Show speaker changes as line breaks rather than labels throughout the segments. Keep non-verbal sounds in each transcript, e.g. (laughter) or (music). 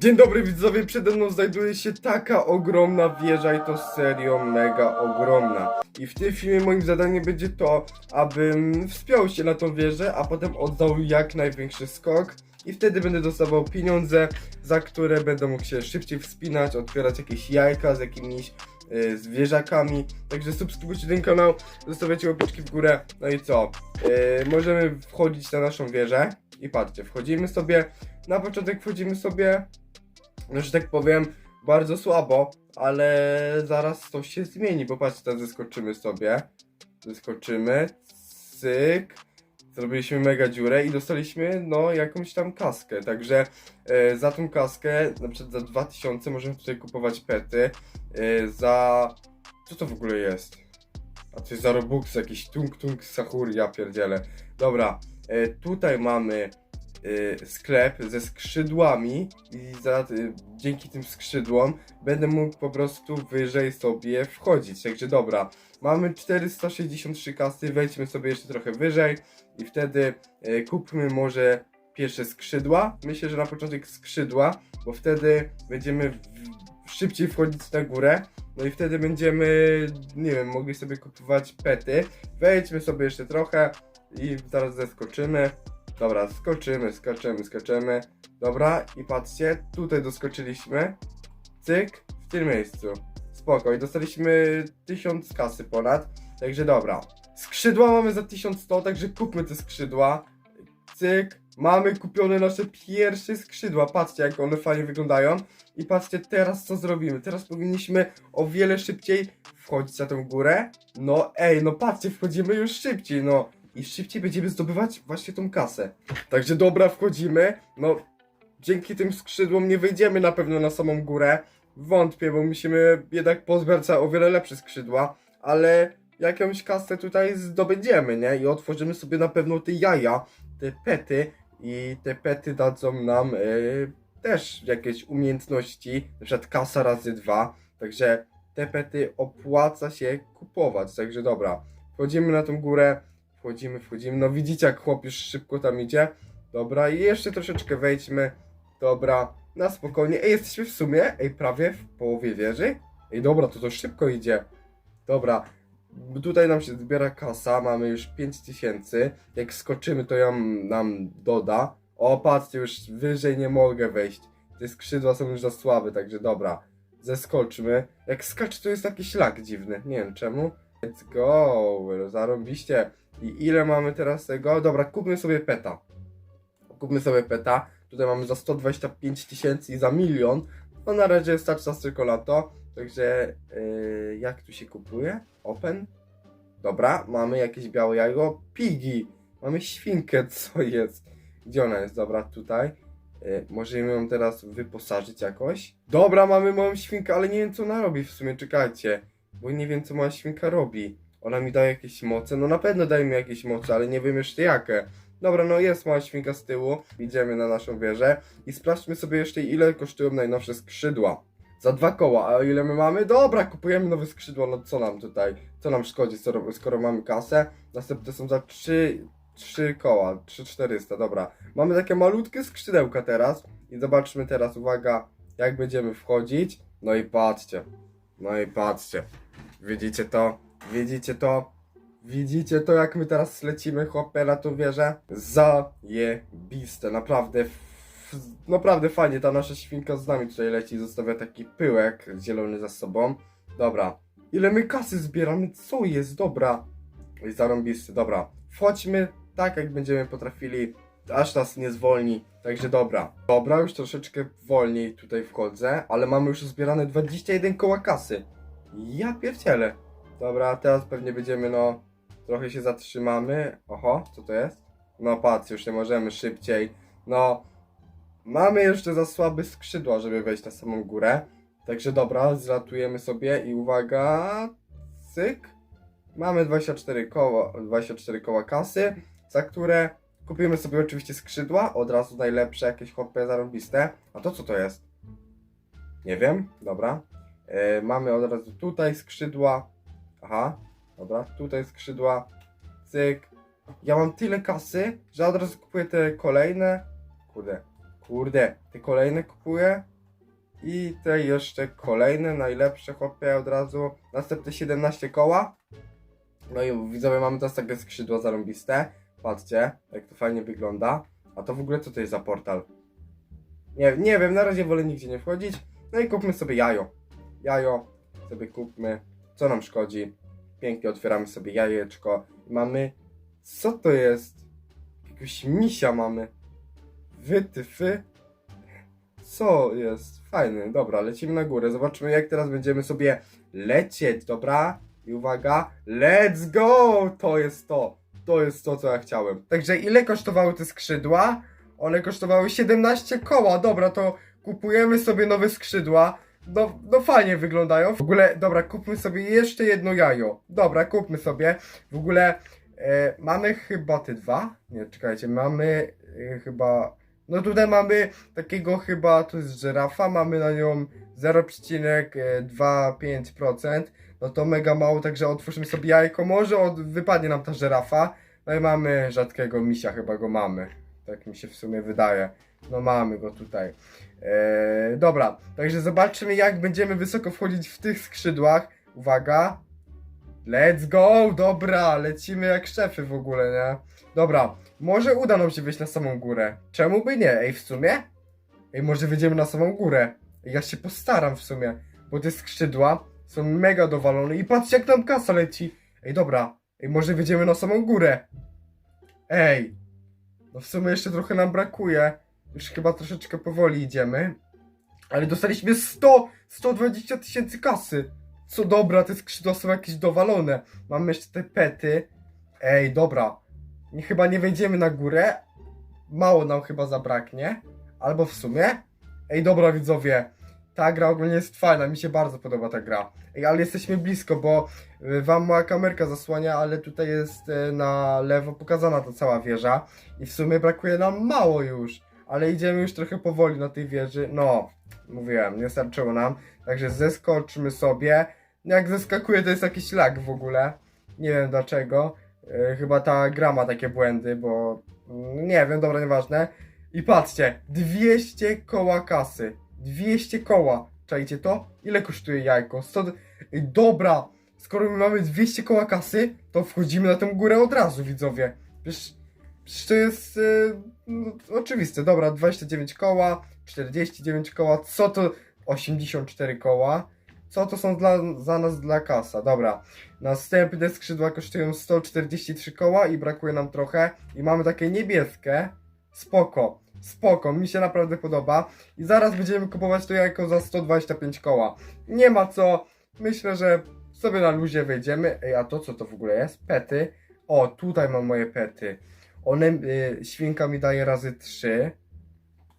Dzień dobry widzowie, przede mną znajduje się taka ogromna wieża i to serio mega ogromna. I w tym filmie moim zadaniem będzie to, abym wspiął się na tą wieżę, a potem oddał jak największy skok. I wtedy będę dostawał pieniądze, za które będę mógł się szybciej wspinać, otwierać jakieś jajka z jakimiś y, zwierzakami. Także subskrybujcie ten kanał, zostawiacie łapeczki w górę. No i co? Y, możemy wchodzić na naszą wieżę. I patrzcie, wchodzimy sobie. Na początek wchodzimy sobie no, że tak powiem, bardzo słabo, ale zaraz to się zmieni, bo patrzcie, teraz zeskoczymy sobie, zeskoczymy, cyk, zrobiliśmy mega dziurę i dostaliśmy, no, jakąś tam kaskę, także e, za tą kaskę, na przykład za 2000 możemy tutaj kupować pety, e, za, co to w ogóle jest? A to jest za Robux, jakiś tung tung sahur, ja pierdzielę. Dobra, e, tutaj mamy sklep ze skrzydłami i za, y, dzięki tym skrzydłom będę mógł po prostu wyżej sobie wchodzić. Także dobra, mamy 463 kasy, wejdźmy sobie jeszcze trochę wyżej i wtedy y, kupmy może pierwsze skrzydła. Myślę, że na początek skrzydła, bo wtedy będziemy szybciej wchodzić na górę. No i wtedy będziemy, nie wiem, mogli sobie kupować pety. Wejdźmy sobie jeszcze trochę i zaraz zeskoczymy. Dobra, skoczymy, skaczemy, skaczemy. Dobra, i patrzcie, tutaj doskoczyliśmy. Cyk, w tym miejscu. Spoko, i dostaliśmy 1000 kasy ponad. Także dobra. Skrzydła mamy za 1100, także kupmy te skrzydła. Cyk, mamy kupione nasze pierwsze skrzydła. Patrzcie, jak one fajnie wyglądają. I patrzcie teraz, co zrobimy. Teraz powinniśmy o wiele szybciej wchodzić na tę górę. No ej, no patrzcie, wchodzimy już szybciej, no i szybciej będziemy zdobywać właśnie tą kasę. Także dobra, wchodzimy. No, dzięki tym skrzydłom nie wejdziemy na pewno na samą górę. Wątpię, bo musimy jednak pozbierać o wiele lepsze skrzydła, ale jakąś kasę tutaj zdobędziemy, nie? I otworzymy sobie na pewno te jaja, te pety i te pety dadzą nam yy, też jakieś umiejętności, na przykład kasa razy dwa, także te pety opłaca się kupować, także dobra, wchodzimy na tą górę, Wchodzimy, wchodzimy. No widzicie, jak chłop już szybko tam idzie. Dobra, i jeszcze troszeczkę wejdźmy. Dobra, na spokojnie. Ej, jesteśmy w sumie, ej, prawie w połowie wieży. Ej, dobra, to to szybko idzie. Dobra, tutaj nam się zbiera kasa, mamy już 5000. Jak skoczymy, to ją nam doda. O, patrzcie, już wyżej nie mogę wejść. Te skrzydła są już za słabe, także dobra. Zeskoczmy. Jak skacz, to jest jakiś lag dziwny. Nie wiem czemu. Let's go, zarąbiście. I ile mamy teraz tego? Dobra, kupmy sobie peta. Kupmy sobie peta. Tutaj mamy za 125 tysięcy i za milion. No na razie starczy nas tylko na to. Także yy, jak tu się kupuje? Open. Dobra, mamy jakieś białe jajko. Pigi. Mamy świnkę, (laughs) co jest? Gdzie ona jest? Dobra, tutaj. Yy, możemy ją teraz wyposażyć jakoś. Dobra, mamy moją świnkę, ale nie wiem co ona robi w sumie, czekajcie. Bo nie wiem co moja świnka robi. Ona mi daje jakieś moce? No na pewno daje mi jakieś moce, ale nie wiem jeszcze jakie. Dobra, no jest mała świnka z tyłu. Idziemy na naszą wieżę i sprawdźmy sobie jeszcze ile kosztują najnowsze skrzydła. Za dwa koła, a ile my mamy? Dobra, kupujemy nowe skrzydła, no co nam tutaj? Co nam szkodzi, skoro, skoro mamy kasę? Następne są za trzy, trzy koła, 3400, dobra. Mamy takie malutkie skrzydełka teraz i zobaczmy teraz, uwaga, jak będziemy wchodzić. No i patrzcie, no i patrzcie. Widzicie to? Widzicie to? Widzicie to, jak my teraz lecimy, chłopie, na tą wieżę? Zajebiste, naprawdę, naprawdę fajnie, ta nasza świnka z nami tutaj leci, zostawia taki pyłek zielony za sobą. Dobra, ile my kasy zbieramy, co jest, dobra. I zarąbisty, dobra. Wchodźmy tak, jak będziemy potrafili, aż nas nie zwolni, także dobra. Dobra, już troszeczkę wolniej tutaj wchodzę, ale mamy już zbierane 21 koła kasy. Ja pierdzielę. Dobra, teraz pewnie będziemy, no, trochę się zatrzymamy. Oho, co to jest? No patrz, już nie możemy szybciej. No, mamy jeszcze za słabe skrzydła, żeby wejść na samą górę. Także dobra, zlatujemy sobie i uwaga, cyk. Mamy 24 koła, 24 koła kasy, za które kupimy sobie oczywiście skrzydła, od razu najlepsze, jakieś chłopie zarobiste. A to co to jest? Nie wiem, dobra. E, mamy od razu tutaj skrzydła. Aha, dobra, tutaj skrzydła. Cyk. Ja mam tyle kasy, że od razu kupuję te kolejne. Kurde, Kurde, te kolejne kupuję. I te jeszcze kolejne, najlepsze chłopie od razu. Następne 17 koła. No i widzowie, mamy teraz takie skrzydła zarąbiste. Patrzcie, jak to fajnie wygląda. A to w ogóle co to jest za portal? Nie, nie wiem, na razie wolę nigdzie nie wchodzić. No i kupmy sobie jajo. Jajo sobie kupmy. Co nam szkodzi? Pięknie otwieramy sobie jajeczko. I mamy... Co to jest? Jakiegoś misia mamy. Wytyfy. Co jest? Fajny. Dobra, lecimy na górę. Zobaczymy jak teraz będziemy sobie lecieć, dobra? I uwaga, let's go! To jest to. To jest to, co ja chciałem. Także ile kosztowały te skrzydła? One kosztowały 17 koła. Dobra, to kupujemy sobie nowe skrzydła. No, no fajnie wyglądają. W ogóle, dobra, kupmy sobie jeszcze jedno jajo. Dobra, kupmy sobie. W ogóle e, mamy chyba te dwa. Nie, czekajcie, mamy e, chyba. No tutaj mamy takiego chyba, to jest żyrafa, mamy na nią 0,25%. No to mega mało, także otwórzmy sobie jajko. Może od, wypadnie nam ta żyrafa. No i mamy rzadkiego misia, chyba go mamy. Tak mi się w sumie wydaje. No mamy go tutaj. Eee, dobra, także zobaczymy jak będziemy wysoko wchodzić w tych skrzydłach. Uwaga. Let's go! Dobra, lecimy jak szefy w ogóle, nie? Dobra, może uda nam się wyjść na samą górę. Czemu by nie? Ej, w sumie? Ej, może wyjdziemy na samą górę. Ej, ja się postaram w sumie, bo te skrzydła są mega dowalone i patrzcie jak tam kasa leci. Ej, dobra. Ej, może wyjdziemy na samą górę. Ej. No w sumie jeszcze trochę nam brakuje. Już chyba troszeczkę powoli idziemy. Ale dostaliśmy 100, 120 tysięcy kasy. Co dobra, te skrzydła są jakieś dowalone. Mamy jeszcze te pety. Ej, dobra. Chyba nie wejdziemy na górę. Mało nam chyba zabraknie. Albo w sumie. Ej, dobra widzowie. Ta gra ogólnie jest fajna, mi się bardzo podoba ta gra. Ej, ale jesteśmy blisko, bo y, wam moja kamerka zasłania, ale tutaj jest y, na lewo pokazana ta cała wieża. I w sumie brakuje nam mało już. Ale idziemy już trochę powoli na tej wieży. No, mówiłem, nie starczyło nam. Także zeskoczmy sobie. Jak zeskakuje, to jest jakiś lag w ogóle. Nie wiem dlaczego. Y, chyba ta gra ma takie błędy, bo mm, nie wiem, dobra, nieważne. I patrzcie, 200 koła kasy. 200 koła. Czajcie to? Ile kosztuje jajko? 100... Ej, dobra, skoro my mamy 200 koła kasy, to wchodzimy na tę górę od razu, widzowie. Przecież to jest y, no, oczywiste. Dobra, 29 koła, 49 koła, co to 84 koła? Co to są dla, za nas dla kasa? Dobra. Następne skrzydła kosztują 143 koła i brakuje nam trochę. I mamy takie niebieskie. Spoko. Spoko, mi się naprawdę podoba. I zaraz będziemy kupować to jajko za 125 koła. Nie ma co. Myślę, że sobie na luzie wejdziemy. Ej, a to co to w ogóle jest? Pety. O, tutaj mam moje pety. One, y, świnka mi daje razy 3.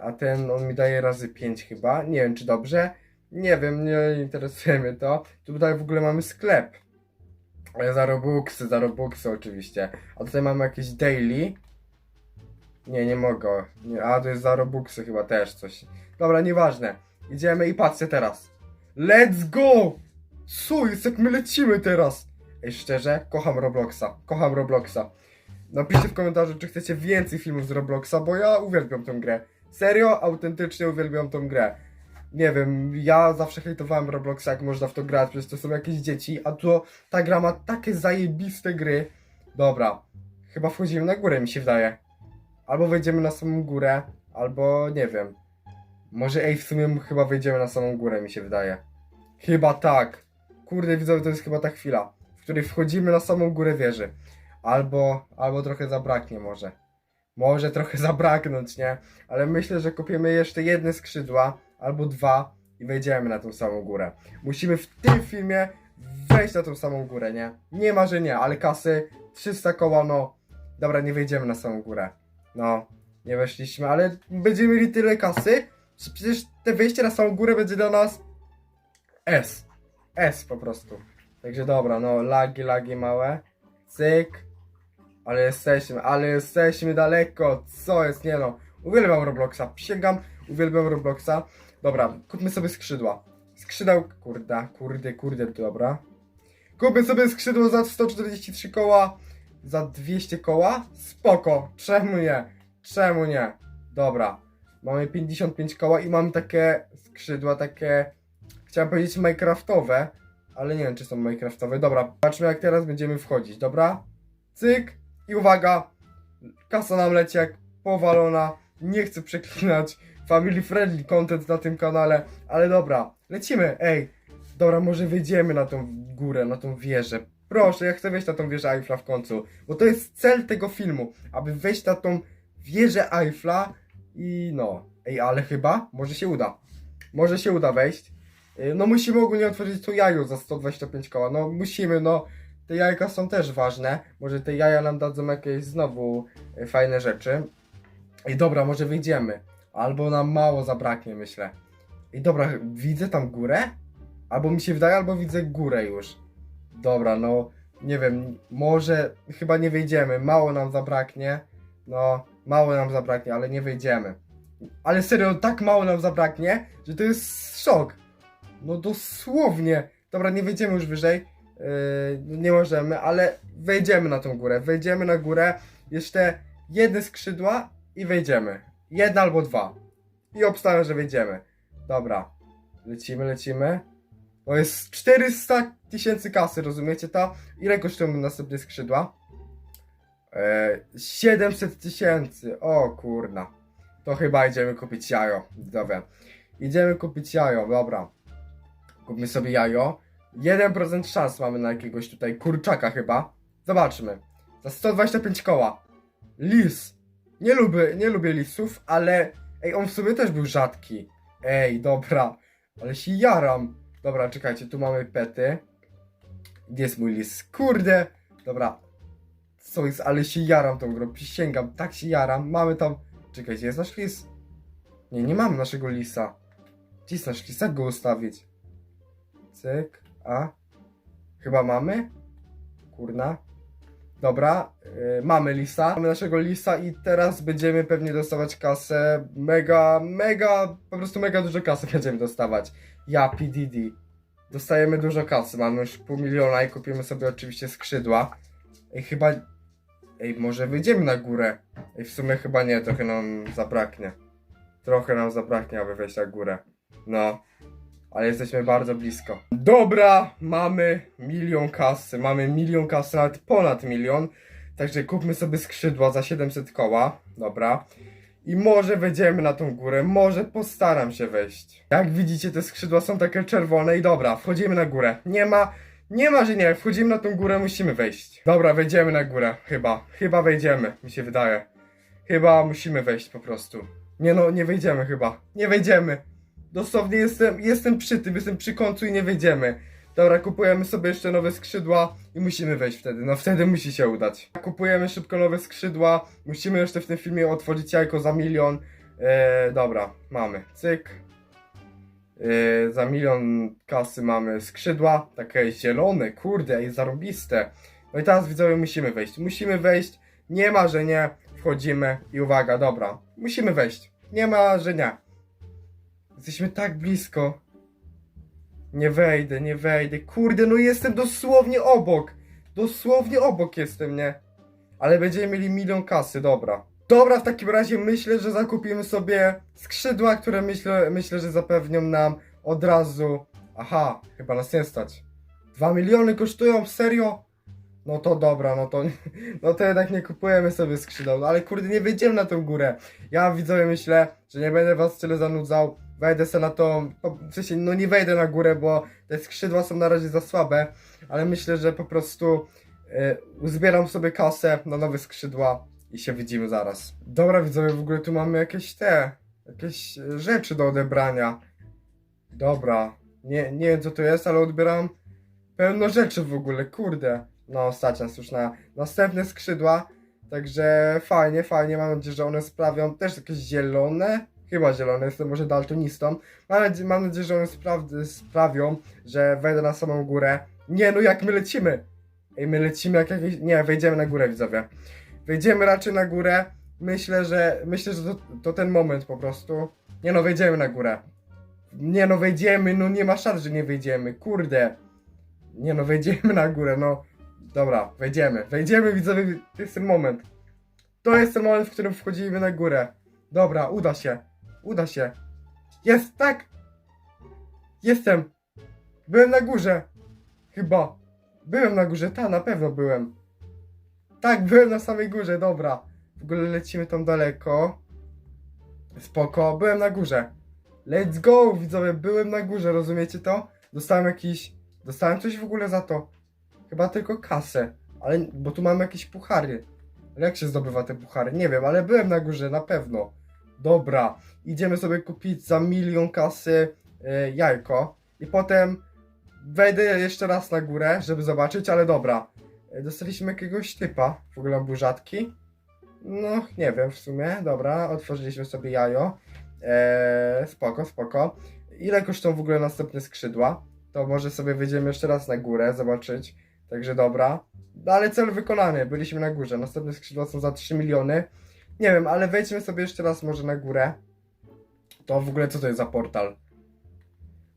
A ten, on mi daje razy 5 chyba. Nie wiem, czy dobrze. Nie wiem, nie interesuje mnie to. Tutaj w ogóle mamy sklep. E, Za Robuxy, za Robuxy oczywiście. A tutaj mamy jakieś daily. Nie, nie mogę. Nie, a to jest za Robuxy chyba też coś. Dobra, nieważne. Idziemy i patrzcie teraz. Let's go! Co jest, jak my lecimy teraz? Ej, szczerze, kocham Robloxa. Kocham Robloxa. Napiszcie w komentarzu, czy chcecie więcej filmów z Robloxa, bo ja uwielbiam tę grę. Serio, autentycznie uwielbiam tę grę. Nie wiem, ja zawsze hejtowałem Robloxa, jak można w to grać, przecież to są jakieś dzieci, a tu ta gra ma takie zajebiste gry. Dobra, chyba wchodzimy na górę, mi się wydaje. Albo wejdziemy na samą górę, albo nie wiem. Może ej, w sumie chyba wejdziemy na samą górę, mi się wydaje. Chyba tak. Kurde, widzowie, to jest chyba ta chwila, w której wchodzimy na samą górę wieży. Albo, albo trochę zabraknie może. Może trochę (laughs) zabraknąć, nie? Ale myślę, że kupiemy jeszcze jedne skrzydła, albo dwa i wejdziemy na tą samą górę. Musimy w tym filmie wejść na tą samą górę, nie? Nie ma, że nie, ale kasy 300 koła, no. Dobra, nie wejdziemy na samą górę. No, nie weszliśmy, ale będziemy mieli tyle kasy, że przecież te wejście na samą górę będzie dla nas S. S po prostu. Także dobra, no, lagi, lagi małe. Cyk. Ale jesteśmy, ale jesteśmy daleko. Co jest? Nie no. Uwielbiam Robloxa. Przysięgam, uwielbiam Robloxa. Dobra, kupmy sobie skrzydła. Skrzydeł, kurde, kurde, kurde, dobra. Kupię sobie skrzydło za 143 koła, za 200 koła. Spoko, czemu nie? Czemu nie? Dobra. Mamy 55 koła i mamy takie skrzydła, takie, chciałem powiedzieć minecraftowe, ale nie wiem czy są minecraftowe. Dobra, patrzmy jak teraz będziemy wchodzić, dobra? Cyk i uwaga, kasa nam leci jak powalona, nie chcę przeklinać, family friendly content na tym kanale, ale dobra, lecimy, ej, dobra, może wejdziemy na tą górę, na tą wieżę, proszę, ja chcę wejść na tą wieżę Eiffla w końcu, bo to jest cel tego filmu, aby wejść na tą wieżę Eiffla i no, ej, ale chyba, może się uda, może się uda wejść, Y, no musimy ogólnie otworzyć to jajo za 125 koła, no musimy, no, te jajka są też ważne. Może te jaja nam dadzą jakieś znowu y, fajne rzeczy. I dobra, może wyjdziemy. Albo nam mało zabraknie, myślę. I dobra, widzę tam górę? Albo mi się wydaje, albo widzę górę już. Dobra, no nie wiem, może chyba nie wyjdziemy. Mało nam zabraknie. No, mało nam zabraknie, ale nie wyjdziemy. Ale serio, tak mało nam zabraknie, że to jest szok. No dosłownie. Dobra, nie wejdziemy już wyżej. Yy, nie możemy, ale wejdziemy na tą górę. Wejdziemy na górę. Jeszcze jedne skrzydła i wejdziemy. Jedna albo dwa. I obstawiam, że wejdziemy. Dobra. Lecimy, lecimy. No jest 400 tysięcy kasy, rozumiecie to? Ile kosztują następne skrzydła? E, 700 tysięcy. O kurna. To chyba idziemy kupić jajo. Dobra. Idziemy kupić jajo, dobra. Kupmy sobie jajo. 1% szans mamy na jakiegoś tutaj kurczaka chyba. Zobaczmy. Za 125 koła. Lis. Nie lubię, nie lubię lisów, ale... Ej, on w sumie też był rzadki. Ej, dobra. Ale się jaram. Dobra, czekajcie, tu mamy pety. Gdzie jest mój lis? Kurde. Dobra. Co jest, ale się jaram tą grą. Przysięgam, tak się jaram. Mamy tam... Czekajcie, jest nasz lis? Nie, nie mamy naszego lisa. Gdzie jest nasz lis? Jak go ustawić? Cyk, a? Chyba mamy? Kurna. Dobra, yy, mamy lisa. Mamy naszego lisa i teraz będziemy pewnie dostawać kasę. Mega, mega, po prostu mega dużo kasy (laughs) będziemy dostawać. Ja, PDD. Dostajemy dużo kasy, mamy już pół miliona i kupimy sobie oczywiście skrzydła. Ej, chyba... Ej, może wyjdziemy na górę. Ej, w sumie chyba nie, trochę nam zabraknie. Trochę nam zabraknie, aby wejść na górę. No ale jesteśmy bardzo blisko. Dobra, mamy milion kasy, mamy milion kasy, nawet ponad milion. Także kupmy sobie skrzydła za 700 koła, dobra. I może wejdziemy na tą górę, może postaram się wejść. Jak widzicie, te skrzydła są takie czerwone i dobra, wchodzimy na górę. Nie ma, nie ma, że nie, wchodzimy na tą górę, musimy wejść. Dobra, wejdziemy na górę, chyba, chyba wejdziemy, mi się wydaje. Chyba musimy wejść po prostu. Nie no, nie wejdziemy chyba, nie wejdziemy. Dosłownie jestem, jestem przy tym, jestem przy końcu i nie wyjdziemy. Dobra, kupujemy sobie jeszcze nowe skrzydła i musimy wejść wtedy. No wtedy musi się udać. Kupujemy szybko nowe skrzydła. Musimy jeszcze w tym filmie otworzyć jajko za milion. Eee, dobra, mamy. Cyk. Eee, za milion kasy mamy skrzydła. Takie zielone, kurde, i zarobiste. No i teraz widzowie musimy wejść. Musimy wejść. Nie ma, że nie. Wchodzimy i uwaga, dobra. Musimy wejść. Nie ma, że nie. Jesteśmy tak blisko. Nie wejdę, nie wejdę. Kurde, no jestem dosłownie obok. Dosłownie obok jestem, nie? Ale będziemy mieli milion kasy, dobra. Dobra, w takim razie myślę, że zakupimy sobie skrzydła, które myślę, myślę, że zapewnią nam od razu. Aha, chyba nas nie stać. Dwa miliony kosztują, serio? No to dobra, no to, (laughs) no to jednak nie kupujemy sobie skrzydeł, no ale kurde nie wejdziemy na tą górę. Ja widzowie myślę, że nie będę was tyle zanudzał, wejdę sobie na to, w sensie no nie wejdę na górę, bo te skrzydła są na razie za słabe, ale myślę, że po prostu e, uzbieram sobie kasę na nowe skrzydła i się widzimy zaraz. Dobra widzowie, w ogóle tu mamy jakieś te, jakieś e, rzeczy do odebrania. Dobra, nie, nie wiem co to jest, ale odbieram pełno rzeczy w ogóle, kurde. No, stać nas już na następne skrzydła. Także fajnie, fajnie. Mam nadzieję, że one sprawią też jakieś zielone. Chyba zielone, jestem może daltonistą. Mam nadzieję, mam nadzieję że one spra- sprawią, że wejdę na samą górę. Nie, no jak my lecimy? Ej, my lecimy jak jakieś... Nie, wejdziemy na górę, widzowie. Wejdziemy raczej na górę. Myślę, że myślę, że to, to ten moment po prostu. Nie no, wejdziemy na górę. Nie no, wejdziemy, no nie ma szans, że nie wejdziemy. Kurde. Nie no, wejdziemy na górę, no. Dobra, wejdziemy. Wejdziemy, widzowie, to jest ten moment. To jest ten moment, w którym wchodzimy na górę. Dobra, uda się. Uda się. Jest, tak! Jestem! Byłem na górze! Chyba. Byłem na górze, ta, na pewno byłem. Tak, byłem na samej górze, dobra. W ogóle lecimy tam daleko. Spoko, byłem na górze. Let's go, widzowie, byłem na górze, rozumiecie to? Dostałem jakiś... Dostałem coś w ogóle za to. Chyba tylko kasę. Ale, bo tu mamy jakieś puchary. Ale jak się zdobywa te puchary? Nie wiem, ale byłem na górze, na pewno. Dobra, idziemy sobie kupić za milion kasy e, jajko. I potem wejdę jeszcze raz na górę, żeby zobaczyć, ale dobra. E, Dostaliśmy jakiegoś typa, w ogóle on był rzadki. No, nie wiem w sumie, dobra, otworzyliśmy sobie jajo. Eee, spoko, spoko. Ile kosztują w ogóle następne skrzydła? To może sobie wyjdziemy jeszcze raz na górę, zobaczyć. Także dobra. No, ale cel wykonany, byliśmy na górze. Następne skrzydła są za 3 miliony. Nie wiem, ale wejdźmy sobie jeszcze raz może na górę. To w ogóle co to jest za portal?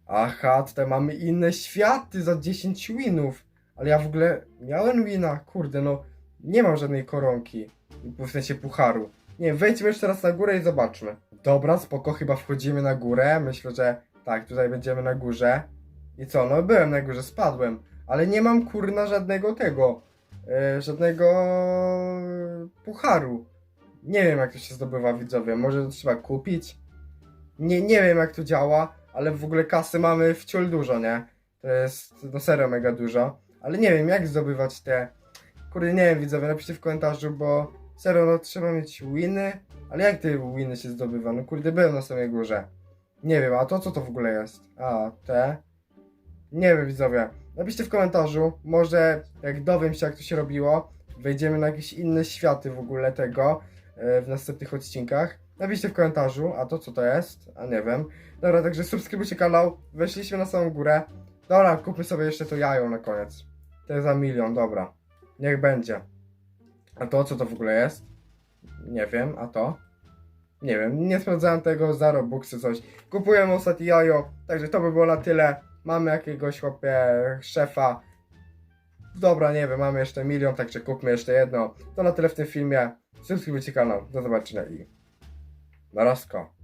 Aha, tutaj mamy inne światy za 10 winów. Ale ja w ogóle miałem wina, kurde, no nie mam żadnej koronki. W sensie pucharu. Nie, wejdźmy jeszcze raz na górę i zobaczmy. Dobra, spoko, chyba wchodzimy na górę. Myślę, że tak, tutaj będziemy na górze. I co, no byłem na górze, spadłem. Ale nie mam kurna żadnego tego. E, żadnego pucharu. Nie wiem jak to się zdobywa widzowie. Może to trzeba kupić? Nie, nie wiem jak to działa, ale w ogóle kasy mamy wciąż dużo, nie? To jest no serio mega dużo. Ale nie wiem jak zdobywać te. Kurde, nie wiem widzowie, napiszcie w komentarzu, bo serio no trzeba mieć winy. Ale jak te winy się zdobywa? No kurde, byłem na samej górze. Nie wiem, a to co to w ogóle jest? A, te? Nie wiem widzowie. Napiszcie w komentarzu, może jak dowiem się jak to się robiło, wejdziemy na jakieś inne światy w ogóle tego w następnych odcinkach. Napiszcie w komentarzu, a to co to jest? A nie wiem. Dobra, także subskrybujcie kanał, weszliśmy na samą górę. Dobra, kupmy sobie jeszcze to jajo na koniec. To jest za milion, dobra. Niech będzie. A to co to w ogóle jest? Nie wiem, a to? Nie wiem, nie sprawdzałem tego za Robuxy coś. Kupujemy ostatnie jajo, także to by było na tyle. Mamy jakiegoś chłopie szefa. Dobra, nie wiem, mamy jeszcze milion, także kupmy jeszcze jedno. To na tyle w tym filmie. Subskrybujcie kanał. Do zobaczenia i na razie.